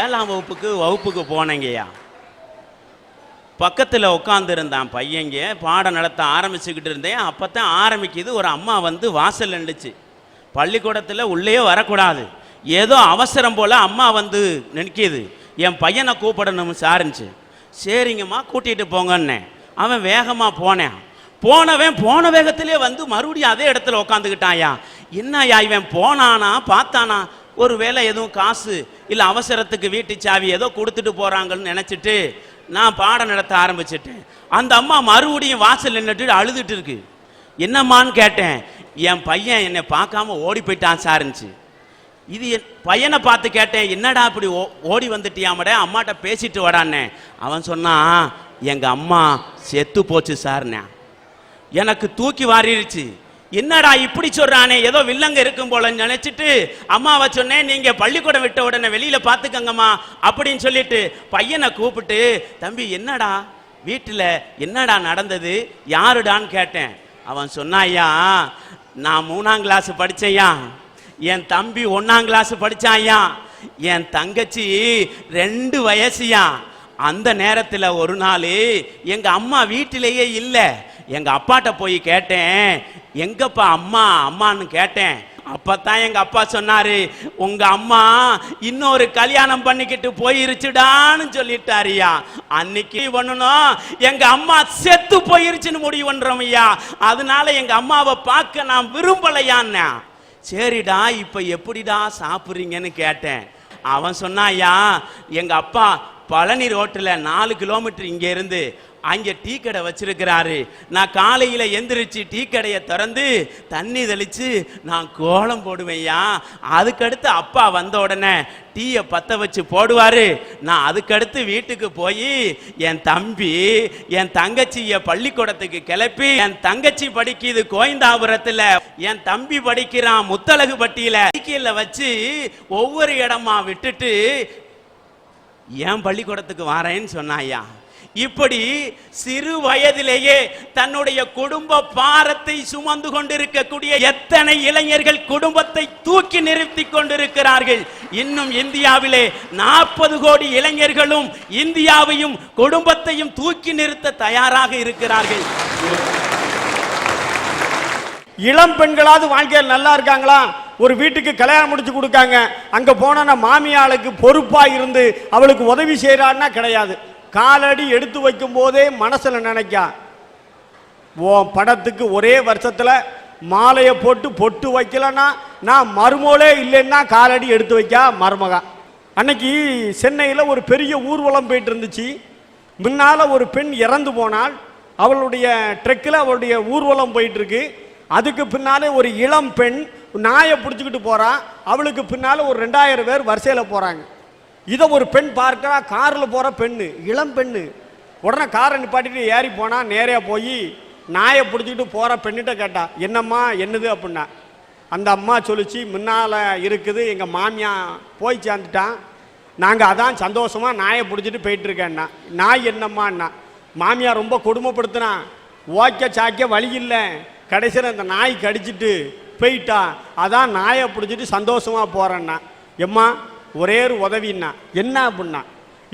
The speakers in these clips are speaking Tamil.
ஏழாம் வகுப்புக்கு வகுப்புக்கு போனேங்கய்யா. பக்கத்தில் உட்காந்துருந்தான் பையங்க பாடம் நடத்த ஆரம்பிச்சுக்கிட்டு இருந்தேன். அப்போ தான் ஆரம்பிக்குது ஒரு அம்மா வந்து வாசல் நின்றுச்சு பள்ளிக்கூடத்தில் உள்ளே வரக்கூடாது. ஏதோ அவசரம் போல் அம்மா வந்து நிற்கிது என் பையனை கூப்பிடணும் சாருந்துச்சு. சரிங்கம்மா கூட்டிகிட்டு போங்கன்னேன் அவன் வேகமாக போனேன். போனவன் போன வேகத்திலே வந்து மறுபடியும் அதே இடத்துல உட்காந்துக்கிட்டாயா என்னையா இவன் போனானா பார்த்தானா? ஒரு வேளை எதுவும் காசு இல்லை அவசரத்துக்கு வீட்டு சாவி ஏதோ கொடுத்துட்டு போகிறாங்கன்னு நினச்சிட்டு நான் பாடம் நடத்த ஆரம்பிச்சிட்டேன். அந்த அம்மா மறுபடியும் வாசல் நின்றுட்டு அழுதுட்டு இருக்கு. என்னம்மான்னு கேட்டேன். என் பையன் என்னை பார்க்காம ஓடி போயிட்டான் சாருந்துச்சு இது என் பையனை பார்த்து கேட்டேன் என்னடா இப்படி ஓ ஓடி வந்துட்டியாமட? அம்மாட்ட பேசிட்டு வடான்னே. அவன் சொன்னான் எங்கள் அம்மா செத்து போச்சு சார்ண்ணே. எனக்கு தூக்கி வாரிடுச்சு என்னடா இப்படி சொல்றானே? ஏதோ வில்லங்க இருக்கும் போல நினைச்சிட்டு அம்மாவை சொன்னேன் நீங்க பள்ளிக்கூடம் விட்ட உடனே வெளியில பாத்துக்கங்கம்மா அப்படின்னு சொல்லிட்டு பையனை கூப்பிட்டு தம்பி என்னடா? வீட்டில் என்னடா நடந்தது? யாருடான்னு கேட்டேன். அவன் சொன்னாயா நான் மூணாம் கிளாஸ் படிச்சேயா என் தம்பி ஒன்னாம் கிளாஸ் படித்தாயா என் தங்கச்சி ரெண்டு வயசுயா அந்த நேரத்தில் ஒரு நாள் எங்கள் அம்மா வீட்டிலேயே இல்லை. எங்கள் அப்பாட்ட போய் கேட்டேன். எங்கப்பா அம்மா? அம்மான்னு கேட்டேன். அப்பதான் எங்க அப்பா சொன்னாரு உங்க அம்மா இன்னொரு கல்யாணம் பண்ணிக்கிட்டு போயிருச்சுடான்னு சொல்லிட்டாருயா அன்னைக்கு பண்ணணும். எங்க அம்மா செத்து போயிருச்சுன்னு முடிவு பண்றோம் ஐயா அதனால எங்க அம்மாவை பார்க்க நான் விரும்பலையான்னு. சரிடா இப்ப எப்படிடா சாப்பிட்றீங்கன்னு கேட்டேன். அவன் சொன்னாயா எங்க அப்பா பழனி ரோட்டில் நாலு கிலோமீட்டர் இங்கேருந்து அங்கே டீ கடை வச்சிருக்கிறாரு. நான் காலையில் எந்திரிச்சு டீ கடையை திறந்து தண்ணி தெளித்து நான் கோலம் போடுவேன்யா. அதுக்கடுத்து அப்பா வந்த உடனே டீயை பற்ற வச்சு போடுவார். நான் அதுக்கடுத்து வீட்டுக்கு போய் என் தம்பி என் தங்கச்சியை பள்ளிக்கூடத்துக்கு கிளப்பி என் தங்கச்சி படிக்குது கோயந்தாபுரத்தில் என் தம்பி படிக்கிறான் முத்தலகு பட்டியில் வச்சு ஒவ்வொரு இடமா விட்டுட்டு ஏன் பள்ளிக்கூடத்துக்கு வாரேன்னு சொன்னாயா இப்படி சிறு வயதிலேயே தன்னுடைய குடும்ப பாரத்தை சுமந்து கொண்டிருக்கக்கூடிய எத்தனை இளைஞர்கள் குடும்பத்தை தூக்கி நிறுத்தி கொண்டிருக்கிறார்கள். இன்னும் இந்தியாவிலே நாற்பது கோடி இளைஞர்களும் இந்தியாவையும் குடும்பத்தையும் தூக்கி நிறுத்த தயாராக இருக்கிறார்கள். இளம் பெண்களாவது வாழ்க்கையில் நல்லா இருக்காங்களா? ஒரு வீட்டுக்கு கல்யாணம் முடிச்சு கொடுக்காங்க. அங்க போனா மாமியாளுக்கு பொறுப்பா இருந்து அவளுக்கு உதவி செய்யறான்னா கிடையாது. காலடி எடுத்து வைக்கும் போதே மனசுல நினைக்கா. ஓ படத்துக்கு ஒரே வருஷத்துல மாலையை போட்டு பொட்டு வைக்கலன்னா நான் மருமோளே இல்லைன்னா காலடி எடுத்து வைக்கா மருமகா. அன்னைக்கு சென்னையில் ஒரு பெரிய ஊர்வலம் போயிட்டு இருந்துச்சு முன்னால ஒரு பெண் இறந்து போனால் அவளுடைய ட்ரெக்கில் அவளுடைய ஊர்வலம் போயிட்டுருக்கு. அதுக்கு பின்னாலே ஒரு இளம் பெண் நாயை பிடிச்சிக்கிட்டு போகிறான் அவளுக்கு பின்னால ஒரு ரெண்டாயிரம் பேர் வரிசையில் போகிறாங்க இதை ஒரு பெண் பார்க்குறா காரில் போகிற பெண்ணு இளம் பெண்ணு. உடனே காரை நிப்பாட்டிட்டு ஏறி போனால் நேரையாக போய் நாயை பிடிச்சிக்கிட்டு போகிற பெண்ணிட்ட கேட்டா என்னம்மா என்னது? அப்படின்னா அந்த அம்மா சொல்லிச்சு முன்னால் இருக்குது எங்கள் மாமியா போய் சேர்ந்துட்டான். நாங்கள் அதான் சந்தோஷமாக நாயை பிடிச்சிட்டு போயிட்டுருக்கேன்னா. நாய் என்னம்மாண்ணா மாமியார் ரொம்ப கொடுமைப்படுத்தினான் ஓக்க சாக்க வழி இல்லை. கடைசியில் அந்த நாய் கடிச்சிட்டு போயிட்டான். அதான் நாயை பிடிச்சிட்டு சந்தோஷமாக போகிறேன்னா எம்மா ஒரே ஒரு உதவின்னா. என்ன அப்படின்னா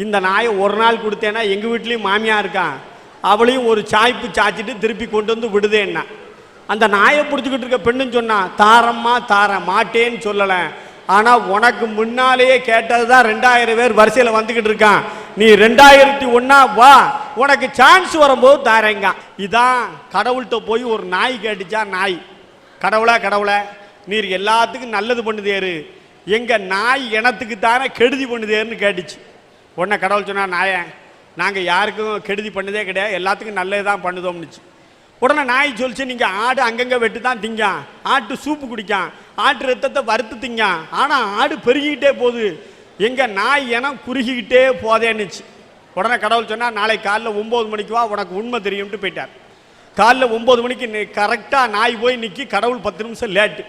இந்த நாயை ஒரு நாள் கொடுத்தேன்னா எங்கள் வீட்லேயும் மாமியாக இருக்கான். அவளையும் ஒரு சாய்ப்பு சாய்ச்சிட்டு திருப்பி கொண்டு வந்து விடுதேன்னா. அந்த நாயை பிடிச்சிக்கிட்டு இருக்க பெண்ணுன்னு சொன்னால் தாரம்மா தார மாட்டேன்னு சொல்லலை. ஆனால் உனக்கு முன்னாலேயே கேட்டது தான் ரெண்டாயிரம் பேர் வரிசையில் வந்துக்கிட்டு இருக்கான். நீ ரெண்டாயிரத்தி ஒன்றா வா. உனக்கு சான்ஸ் வரும்போது தாரேங்க. இதான் கடவுள்கிட்ட போய் ஒரு நாய் கேட்டுச்சா நாய். கடவுளா கடவுளை நீர் எல்லாத்துக்கும் நல்லது பண்ணுதேரு எங்கள் நாய் இனத்துக்கு தானே கெடுதி பண்ணுதேருன்னு கேட்டுச்சு. உடனே கடவுள் சொன்னால் நாயன் நாங்கள் யாருக்கும் கெடுதி பண்ணதே கிடையாது எல்லாத்துக்கும் நல்லது தான் பண்ணுதோம்னுச்சு. உடனே நாய் சொல்லிச்சு நீங்கள் ஆடு அங்கங்கே வெட்டு தான் திங்கான். ஆட்டு சூப்பு குடிக்கான். ஆட்டு ரத்தத்தை வறுத்து திங்கான். ஆனால் ஆடு பெருகிக்கிட்டே போகுது. எங்கள் நாய் இனம் குறுகிக்கிட்டே போதேன்னுச்சு. உடனே கடவுள் சொன்னால் நாளை காலைல ஒம்பது மணிக்கு வா உனக்கு உண்மை தெரியும்ட்டு போயிட்டார். காலைல ஒம்பது மணிக்கு கரெக்டாக நாய் போய் நிற்கி கடவுள் பத்து நிமிஷம் லேட்டு.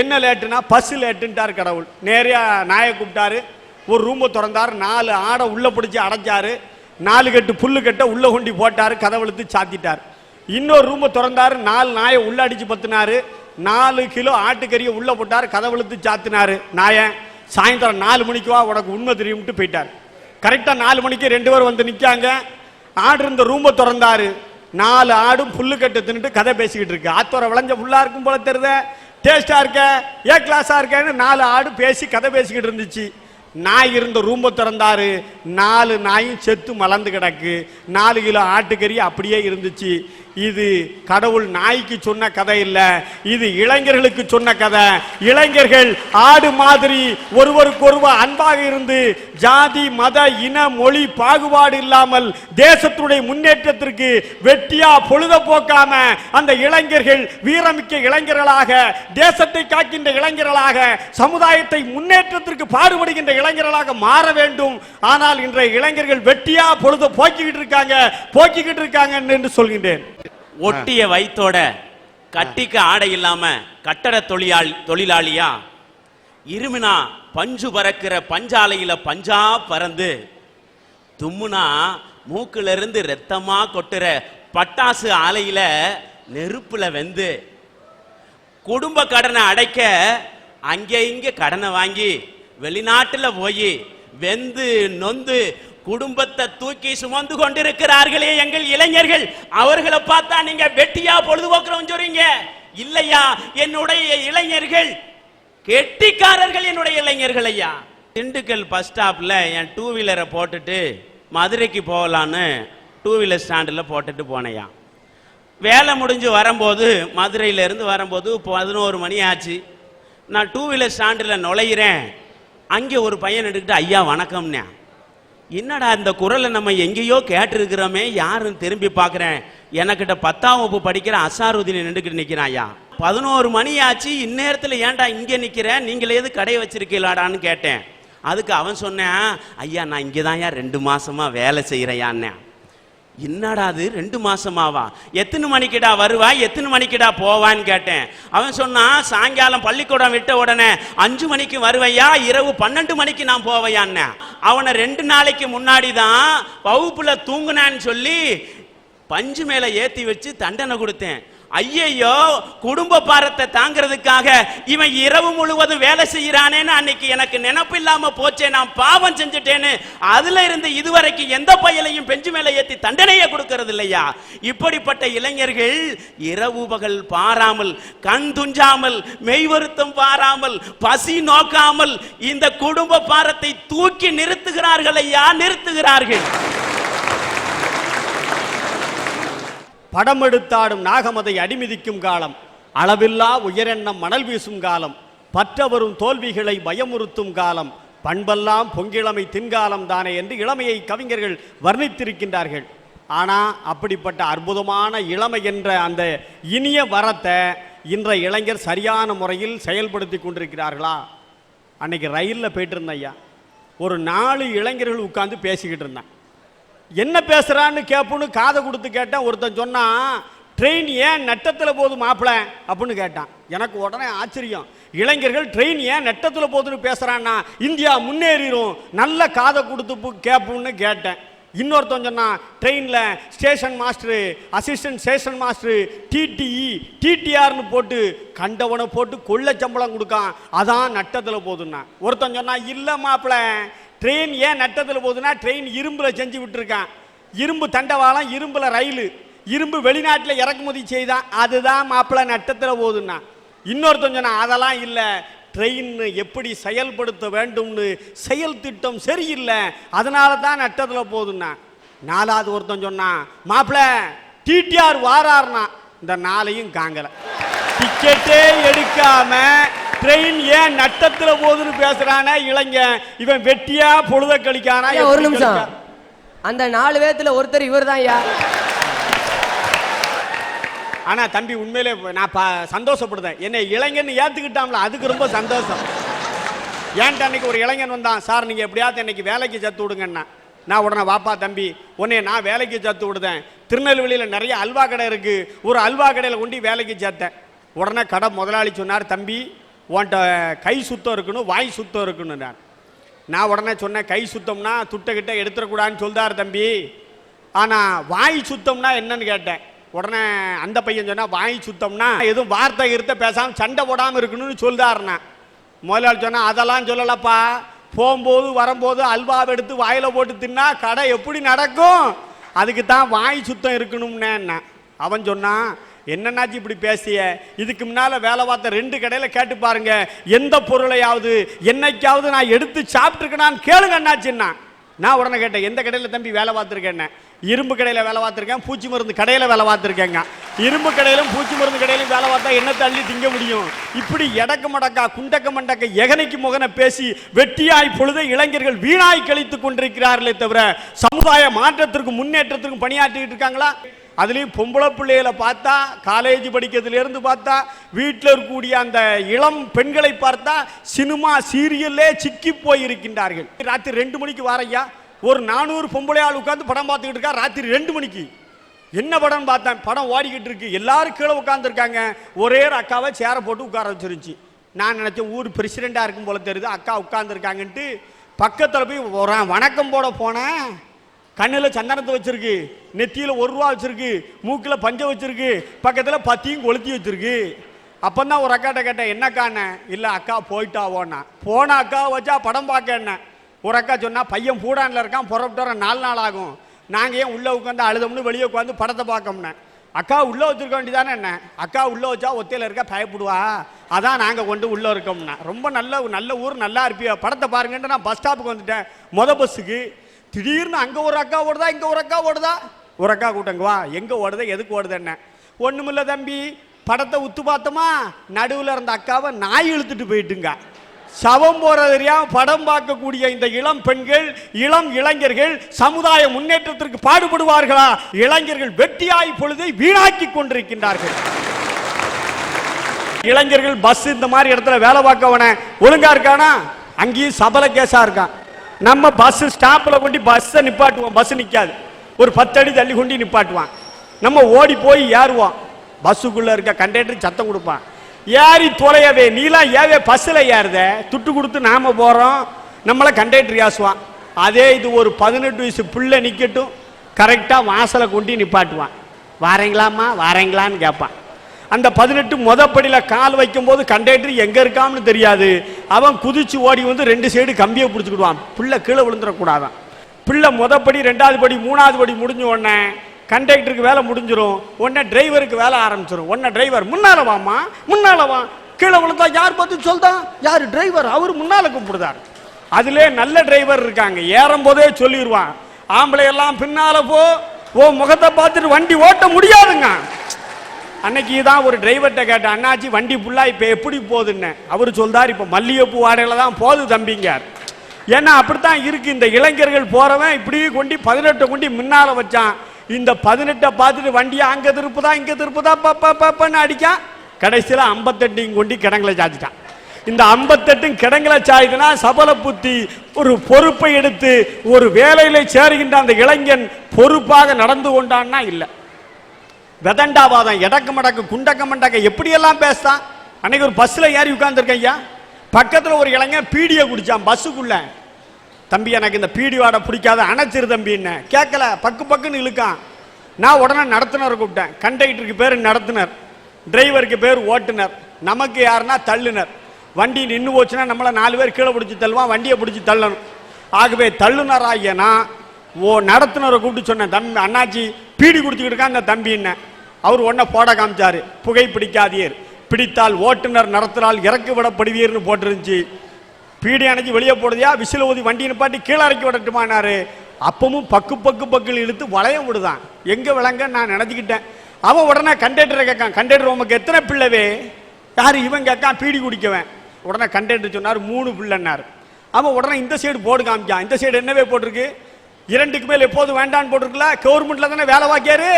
என்ன லேட்டுனா பஸ்ஸு லேட்டுன்ட்டார் கடவுள். நேரா நாயை கூப்பிட்டாரு ஒரு ரூமை திறந்தார் நாலு ஆடை உள்ளே பிடிச்சி அடைச்சாரு நாலு கட்டு புல்லு கட்ட உள்ளே கொண்டி போட்டார் கதவெழுத்து சாத்திட்டார். இன்னொரு ரூமை திறந்தாரு நாலு நாயை உள்ள அடித்து பத்துனாரு நாலு கிலோ ஆட்டுக்கறியை உள்ளே போட்டார் கதவெழுத்து சாத்தினாரு நாயன் சாயந்தரம் நாலு மணிக்கு வா உனக்கு உண்மை தெரியும்ட்டு போயிட்டார். கரெக்டாக நாலு மணிக்கு ரெண்டு பேர் வந்து நிற்காங்க ஆடு இருந்த ரூமை திறந்தாரு. நாலு ஆடும் புல்லு கட்டு தின்னுட்டு கதை பேசிக்கிட்டு இருக்கு. ஆத்தோர விளைஞ்ச புல்லா இருக்கும் போல தெரியுத. டேஸ்டா இருக்க ஏ கிளாஸா இருக்கேன்னு நாலு ஆடு பேசி கதை பேசிக்கிட்டு இருந்துச்சு. நாய் இருந்த ரூமை திறந்தாரு. நாலு நாயும் செத்து மலர்ந்து கிடக்கு. நாலு கிலோ ஆட்டுக்கறி அப்படியே இருந்துச்சு. இது கடவுள் நாய்க்கு சொன்ன கதை இல்ல. இது இளைஞர்களுக்கு சொன்ன கதை. இளைஞர்கள் ஆடு மாதிரி ஒருவருக்கொருவர் அன்பாக இருந்து ஜாதி மத இன மொழி பாகுபாடு இல்லாமல் தேசத்துடைய முன்னேற்றத்திற்கு வெட்டியா பொழுத போக்காம அந்த இளைஞர்கள் வீரமிக்க இளைஞர்களாக தேசத்தை காக்கின்ற இளைஞர்களாக சமுதாயத்தை முன்னேற்றத்திற்கு பாடுபடுகின்ற இளைஞர்களாக மாற வேண்டும். ஆனால் இன்றைய இளைஞர்கள் வெட்டியா பொழுத போக்கிக்கிட்டு இருக்காங்க போக்கிக்கிட்டு இருக்காங்க என்று சொல்கின்றேன். ஒட்டிய வயிற்றோட கட்டிக்க ஆடை இல்லாம கட்டட தொழிலாளி தொழிலாளியா? இருமினா பஞ்சு பறக்கிற பஞ்சாலையில பஞ்சா பறந்து தும்முனா மூக்குல இருந்து ரத்தமா கொட்டுற பட்டாசு ஆலையில நெருப்புல வெந்து குடும்ப கடனை அடைக்க அங்கே இங்கே கடனை வாங்கி வெளிநாட்டுல போய் வெந்து நொந்து குடும்பத்தை தூக்கி சுமந்து கொண்டிருக்கிறார்களே எங்கள் இளைஞர்கள். அவர்களை பார்த்தா நீங்க வெட்டியா பொழுதுபோக்குறோம் சொல்றீங்க. இல்லையா? என்னுடைய இளைஞர்கள். கெட்டிக்காரர்கள் என்னுடைய இளைஞர்கள் ஐயா. திண்டுக்கல் பஸ் ஸ்டாப்ல என் டூ வீலரை போட்டுட்டு மதுரைக்கு போகலான்னு டூ வீலர் ஸ்டாண்டில் போட்டுட்டு போனையா. வேலை முடிஞ்சு வரும்போது மதுரையிலேருந்து வரும்போது பதினோரு மணி ஆச்சு. நான் டூ வீலர் ஸ்டாண்டில் நுழையிறேன். அங்கே ஒரு பையன் எடுத்துக்கிட்டு ஐயா வணக்கம்னே என்னடா இந்த குரலை நம்ம எங்கேயோ கேட்டிருக்கிறோமே யாருன்னு திரும்பி பார்க்குறேன். எனக்கிட்ட பத்தாம் வகுப்பு படிக்கிற அசாருதீன் நின்றுக்கிட்டு நிற்கிறான் ஐயா. பதினோரு மணி ஆச்சு இந்நேரத்தில் ஏன்டா இங்கே நிற்கிறேன் நீங்கள் எது கடை வச்சிருக்கீங்களாடான்னு கேட்டேன். அதுக்கு அவன் சொன்னேன் ஐயா நான் இங்கே தான் ரெண்டு மாசமா வேலை செய்கிறேயான்னே என்னடா அது? ரெண்டு மாசமாவா? எத்தனை மணிக்குடா வருவா? எத்தனை மணிக்குடா போவான்னு கேட்டேன். அவன் சொன்னான் சாயங்காலம் பள்ளிக்கூடம் விட்ட உடனே அஞ்சு மணிக்கு வருவையா? இரவு பன்னெண்டு மணிக்கு நான் போவையான்னு. அவனை ரெண்டு நாளைக்கு முன்னாடி தான் வகுப்புல தூங்குனான்னு சொல்லி பஞ்சு மேல ஏத்தி வச்சு தண்டனை கொடுத்தேன். ஐயையோ குடும்ப பாரத்தை தாங்கிறதுக்காக இவன் இரவு முழுவதும் வேலை செய்யறானேன்னு அன்னைக்கு எனக்கு நினப்பு இல்லாம போச்சே நான் பாவம் செஞ்சுட்டேன்னு. அதுல இருந்து இதுவரைக்கும் எந்த பயலையும் பெஞ்சு மேல ஏத்தி தண்டனையை கொடுக்கறது இல்லையா? இப்படிப்பட்ட இளைஞர்கள் இரவு பகல் பாராமல் கண் துஞ்சாமல் மெய் வருத்தம் பாராமல் பசி நோக்காமல் இந்த குடும்ப பாரத்தை தூக்கி நிறுத்துகிறார்கள் ஐயா நிறுத்துகிறார்கள். படம் எடுத்தாடும் நாகமதை அடிமிதிக்கும் காலம் அளவில்லா உயரெண்ணம் மணல் வீசும் காலம் பற்றவரும் தோல்விகளை பயமுறுத்தும் காலம் பண்பெல்லாம் பொங்கிழமை தின்காலம் தானே என்று இளமையை கவிஞர்கள் வர்ணித்திருக்கின்றார்கள். ஆனால் அப்படிப்பட்ட அற்புதமான இளமை என்ற அந்த இனிய வரத்தை இன்றைய இளைஞர் சரியான முறையில் செயல்படுத்தி கொண்டிருக்கிறார்களா? அன்னைக்கு ரயிலில் போயிட்டு இருந்தேன் ஐயா. ஒரு நாலு இளைஞர்கள் உட்காந்து பேசிக்கிட்டு இருந்தேன். என்ன பேசுகிறான்னு கேட்புன்னு காதை கொடுத்து கேட்டேன். ஒருத்தன் சொன்னான் ட்ரெயின் ஏன் நட்டத்தில் போகுது மாப்பிள? அப்படின்னு கேட்டான். எனக்கு உடனே ஆச்சரியம். இளைஞர்கள் ட்ரெயின் ஏன் நட்டத்தில் போகுதுன்னு பேசுகிறான்னா இந்தியா முன்னேறிடும் நல்ல காதை கொடுத்து கேட்போம்னு கேட்புன்னு கேட்டேன். இன்னொருத்தன் சொன்னான் ட்ரெயினில் station master assistant station master TTE டிடிஆர்னு போட்டு கண்டவனை போட்டு கொள்ள சம்பளம் கொடுக்கான். அதான் நட்டத்தில் போதுன்னா. ஒருத்தன் சொன்னான் இல்லை மாப்பிள ட்ரெயின் ஏன் நட்டத்தில் போகுதுன்னா ட்ரெயின் இரும்பில் செஞ்சு விட்டுருக்கான். இரும்பு தண்டவாளம் இரும்பில் ரயிலு. இரும்பு வெளிநாட்டில் இறக்குமதி செய்தான் அதுதான் மாப்பிள்ளை நட்டத்தில் போகுதுன்னா. இன்னொருத்தன் சொன்னான் அதெல்லாம் இல்லை. ட்ரெயின் எப்படி செயல்படுத்த வேண்டும்னு செயல் திட்டம் சரியில்லை. அதனால தான் நட்டத்தில் போகுதுன்னா. நாலாவது ஒருத்தன் சொன்னான் மாப்பிள்ள டிடிஆர் வாரார்னா. இந்த நாளையும் காங்கலை. டிக்கெட்டே எடுக்காம ட்ரெயின் ஏன் நட்டத்துல போகுதுன்னு பேசுறானே இளைஞன். இவன் வெட்டியா பொழுத கழிக்கானா ஒரு நிமிஷம்? அந்த நாலு பேத்துல ஒருத்தர் இவர் தான் ஐயா ஆனா தம்பி உண்மையிலே நான் சந்தோஷப்படுதேன். என்னை இளைஞன் ஏத்துக்கிட்டாம்ல அதுக்கு ரொம்ப சந்தோஷம். ஏன்ட்டு அன்னைக்கு ஒரு இளைஞன் வந்தான்? சார் நீங்க எப்படியாவது இன்னைக்கு வேலைக்கு சேர்த்து விடுங்கண்ணா. நான் உடனே வாப்பா தம்பி உன்னை நான் வேலைக்கு சேர்த்து விடுதேன். திருநெல்வேலியில் நிறைய அல்வா கடை இருக்கு. ஒரு அல்வா கடையில் கொண்டு வேலைக்கு சேர்த்தேன். உடனே கடை முதலாளி சொன்னார் தம்பி உன்ட்ட கை சுத்தம் இருக்கணும் வாய் சுத்தம் இருக்கணும் நான் நான் உடனே சொன்னேன் கை சுத்தம்னா துட்டை எடுத்துடக்கூடாதுன்னு சொல்தார் தம்பி. ஆனால் வாய் சுத்தம்னா என்னன்னு கேட்டேன். உடனே அந்த பையன் சொன்னால் வாய் சுத்தம்னா எதுவும் வார்த்தை இருத்த பேசாமல் சண்டை போடாமல் இருக்கணும்னு சொல்தாருண்ணா முதலாளி சொன்னால் அதெல்லாம் சொல்லலப்பா. போகும்போது வரும்போது அல்வாவை எடுத்து வாயில் போட்டு தின்னா கடை எப்படி நடக்கும்? அதுக்கு தான் வாய் சுத்தம் இருக்கணும்னு அவன் சொன்னான் என்னன்னாச்சு இப்படி பேசிய? இதுக்கு முன்னால் வேலை பார்த்த ரெண்டு கடையில் கேட்டு பாருங்க. எந்த பொருளையாவது என்னைக்காவது நான் எடுத்து சாப்பிட்ருக்கேனான்னு கேளுங்க அண்ணாச்சின்னா நான் உடனே கேட்டேன் எந்த கடையில் தம்பி வேலை பார்த்துருக்கேன் இரும்பு கடையில் வேலை பார்த்துருக்கேன் பூச்சி மருந்து கடையில் வேலை பார்த்துருக்கேங்க. இரும்பு கடையிலும் பூச்சி மருந்து கடையிலும் வேலை பார்த்தா என்ன தள்ளி திங்க முடியும்? இப்படி எடக்க மடக்கா குண்டக்க மண்டக்க எகனைக்கு முகன பேசி வெட்டியாய் பொழுதை இளைஞர்கள் வீணாய் கழித்து கொண்டிருக்கிறார்களே தவிர சமுதாய மாற்றத்திற்கும் முன்னேற்றத்திற்கும் பணியாற்றிட்டு இருக்காங்களா? அதுலேயும் பொம்பளை பிள்ளைகளை பார்த்தா காலேஜ் படிக்கிறதுலேருந்து பார்த்தா வீட்டில் இருக்கக்கூடிய அந்த இளம் பெண்களை பார்த்தா சினிமா சீரியல்லே சிக்கி போயிருக்கின்றார்கள். ராத்திரி ரெண்டு மணிக்கு வாரையா? ஒரு நானூறு பொம்பளை ஆள் உட்காந்து படம் பார்த்துக்கிட்டு இருக்கா? ராத்திரி ரெண்டு மணிக்கு. என்ன படம் பார்த்தேன்? படம் ஓடிக்கிட்டு இருக்கு. எல்லாரும் கீழே உட்காந்துருக்காங்க ஒரே ஒரு அக்காவை சேரை போட்டு உட்கார வச்சிருந்துச்சு. நான் நினச்சேன் ஊர் பிரசிடெண்ட்டாக இருக்கும் போல தெரியுது. அக்கா உட்காந்துருக்காங்கன்ட்டு பக்கத்தில் போய் ஒரு வணக்கம் போட போனேன். கண்ணில் சந்தனத்தை வச்சிருக்கு நெத்தியில் ஒரு ரூபா வச்சிருக்கு மூக்கில் பஞ்சம் வச்சிருக்கு பக்கத்தில் பத்தியும் கொளுத்தி வச்சிருக்கு. அப்பந்தான் ஒரு அக்காட்ட கேட்டேன் என்னக்காண்ணே இல்லை அக்கா போயிட்டாவோன்னா போன அக்கா வச்சா படம் பார்க்க என்ன ஒரு அக்கா சொன்னால் பையன் பூடானில் இருக்கான் புறப்பட்டு வர நாலு நாள் ஆகும். நாங்கள் ஏன் உள்ளே உட்காந்து அழுதம்னு வெளியே உட்காந்து படத்தை பார்க்கோம்னே? அக்கா உள்ளே வச்சிருக்க வேண்டியதானே என்ன அக்கா உள்ளே வச்சா ஒத்தையில் இருக்க பயப்படுவா. அதான் நாங்கள் கொண்டு உள்ளே இருக்கோம்னா. ரொம்ப நல்ல நல்ல ஊர் நல்லா இருப்பியா? படத்தை பாருங்கன்ட்டு நான் பஸ் ஸ்டாப்புக்கு வந்துட்டேன். மொதல் பஸ்ஸுக்கு திடீர்னு அங்கே ஒரு அக்கா ஓடுதா இங்கே ஒரு அக்கா ஓடுதா? ஒரு அக்கா கூட்டங்க வா எங்கே ஓடுதா எதுக்கு ஓடுது என்ன? ஒன்றுமில்ல தம்பி படத்தை உத்து பார்த்தோமா? நடுவில் இருந்த அக்காவை நாய் இழுத்துட்டு போயிட்டுங்க. சவம் போற படம் பார்க்கக்கூடிய இந்த இளம் பெண்கள் இளம் இளைஞர்கள் சமுதாய முன்னேற்றத்திற்கு பாடுபடுவார்களா? இளைஞர்கள் வெட்டியாய் பொழுதை வீணாக்கி கொண்டிருக்கின்றார்கள். இளைஞர்கள் பஸ் இந்த மாதிரி இடத்துல வேலை பார்க்கவன ஒழுங்கா இருக்கானா? அங்கேயும் சபல கேஸா இருக்கான். நம்ம பஸ் ஸ்டாப்பில் கொண்டு பஸ்ஸை நிப்பாட்டுவோம். பஸ் நிற்காது ஒரு பத்தடி தள்ளி கொண்டு நிப்பாட்டுவான். நம்ம ஓடி போய் ஏறுவோம். பஸ்ஸுக்குள்ளே இருக்க கண்டக்டர் சத்தம் கொடுப்பான். ஏறி தொலையவே நீலாம் ஏவே பஸ்ஸில் ஏறுத? துட்டு கொடுத்து நாம் போகிறோம் நம்மளை கண்டக்டர் ஏசுவான் அதே இது ஒரு பதினெட்டு வயசு பிள்ளை நிற்கட்டும் கரெக்டாக வாசலை கொண்டு நிப்பாட்டுவான். வாரீங்களாம்மா? வாரீங்களான்னு கேட்பான். அந்த பதினெட்டு மொதப்படியில் கால் வைக்கும்போது கண்டக்டர் எங்கே இருக்கான்னு தெரியாது. அவன் குதிச்சு ஓடி வந்து ரெண்டு சைடு கம்பியை பிடிச்சிக்கிடுவான். பிள்ளை கீழே விழுந்துடக்கூடாதான். பிள்ளை மொதப்படி ரெண்டாவது படி மூணாவது படி முடிஞ்ச உடனே கண்டக்டருக்கு வேலை முடிஞ்சிடும் உடனே டிரைவருக்கு வேலை ஆரம்பிச்சிடும் உடனே டிரைவர் முன்னால் வாமா முன்னால் வா. கீழே விழுந்தா யார் பார்த்து சொல்தான் யார் டிரைவர்? அவர் முன்னால் கூப்பிடுதார் அதிலே நல்ல டிரைவர் இருக்காங்க. ஏறும்போதே சொல்லிடுவான் ஆம்பளை எல்லாம் பின்னால போ. ஓ முகத்தை பார்த்துட்டு வண்டி ஓட்ட முடியாதுங்க. அன்னைக்கு தான் ஒரு டிரைவர்கிட்ட கேட்டேன் அண்ணாச்சி வண்டி ஃபுல்லாக இப்போ எப்படி போகுதுன்னு? அவர் சொல்றார் இப்போ மல்லிகைப்பூ வாடகையில் தான் போகுது தம்பிங்கார் ஏன்னா அப்படித்தான் இருக்கு. இந்த இளைஞர்கள் போறவன் இப்படி கொண்டு பதினெட்டை கொண்டு முன்னால வச்சான். இந்த பதினெட்டை பார்த்துட்டு வண்டியை அங்கே திருப்புதா இங்கே திருப்புதா பப்ப பப்பன்னு அடிக்கான். கடைசியில் ஐம்பத்தெட்டையும் கொண்டு கிடங்களை சாச்சிட்டான் இந்த ஐம்பத்தெட்டும் கிடங்களை சாய்துனா சபல புத்தி ஒரு பொறுப்பை எடுத்து ஒரு வேலையில் சேருகின்ற அந்த இளைஞன் பொறுப்பாக நடந்து கொண்டான்னா இல்லை. வெதண்டாவாதம் எடக்கு மடக்கு குண்டக்க மண்டக்க எப்படியெல்லாம் பேசுதான் அன்னைக்கு ஒரு பஸ்ஸில் ஏறி உட்காந்துருக்கேன் ஐயா. பக்கத்தில் ஒரு இளைஞன் பீடியை குடித்தான் பஸ்ஸுக்குள்ள தம்பி எனக்கு இந்த பீடி வாடை பிடிக்காத அணைச்சிரு தம்பின்னு கேட்கல பக்கு பக்குன்னு இழுக்கான். நான் உடனே நடத்துனர் கூப்பிட்டேன். கண்டக்டருக்கு பேர் நடத்துனர். டிரைவருக்கு பேர் ஓட்டுனர். நமக்கு யாருன்னா தள்ளுனர். வண்டி நின்று போச்சுன்னா நம்மளை நாலு பேர் கீழே பிடிச்சி தள்ளுவான் வண்டியை பிடிச்சி தள்ளணும். ஆகவே தள்ளுனர் ஆகியனா ஓ நடத்துனரை கூப்பிட்டு சொன்னேன் தம்பி அண்ணாச்சி பீடி கொடுத்துக்கிட்டு இருக்கான் அந்த தம்பின்னு அவர் உடனே போட காமிச்சாரு. புகை பிடிக்காதீர் பிடித்தால் ஓட்டுநர் நடத்தினால் இறக்கு விடப்படுவீர்னு போட்டிருந்துச்சு. பீடி அணைச்சி வெளியே போடுதியா? விசில் ஊதி வண்டி நிப்பாட்டி கீழே இறக்கி விடட்டுமானாரு. அப்பவும் பக்கு பக்கு பக்குன்னு இழுத்து வளையம் விடுதான். எங்க விளங்க நான் நினைச்சுக்கிட்டேன். அவன் உடனே கண்டக்டரை கேட்கான். கண்டக்டர் உமக்கு எத்தனை பிள்ளைவே? யார் இவன் கேட்கான்? பீடி குடிக்கவன். உடனே கண்டக்டர் சொன்னார் மூணு பிள்ளைன்னார். அவன் உடனே இந்த சைடு போர்டு காமிச்சான். இந்த சைடு என்னவே போட்டிருக்கு? இரண்டுக்கு மேல் எப்போது வேண்டான்னு போட்டிருக்கல கவர்மெண்ட்ல தானே வேலை வாக்கியாரு?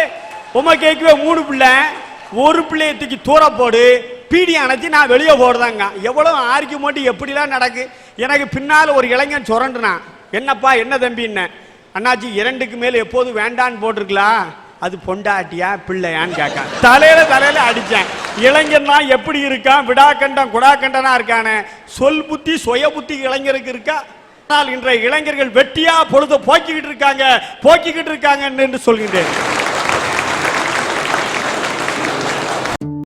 உமா கேட்கவே மூணு பிள்ளை. ஒரு பிள்ளைய தூக்கி தூர போடு. பீடி அணைச்சி நான் வெளியே போடுதாங்க எவ்வளவு ஆர்கியூமெண்ட் எப்படிலாம் நடக்கு? எனக்கு பின்னால் ஒரு இளைஞன் சுரண்டுனான் என்னப்பா என்ன தம்பின்னு? அண்ணாச்சி இரண்டுக்கு மேல் எப்போது வேண்டான்னு போட்டிருக்கலாம் அது பொண்டாட்டியா பிள்ளையான்னு கேட்கான் தலையில தலையில அடிச்சேன். இளைஞன் தான் எப்படி இருக்கான்? விடாக்கண்டம் குடாக்கண்டனா இருக்கானே. சொல் புத்தி சுய புத்தி இளைஞருக்கு இருக்கா? ஆனால் இன்றைய இளைஞர்கள் வெட்டியா பொழுது போக்கிக்கிட்டு இருக்காங்க. போக்கிக்கிட்டு இருக்காங்க என்று சொல்கின்றேன்.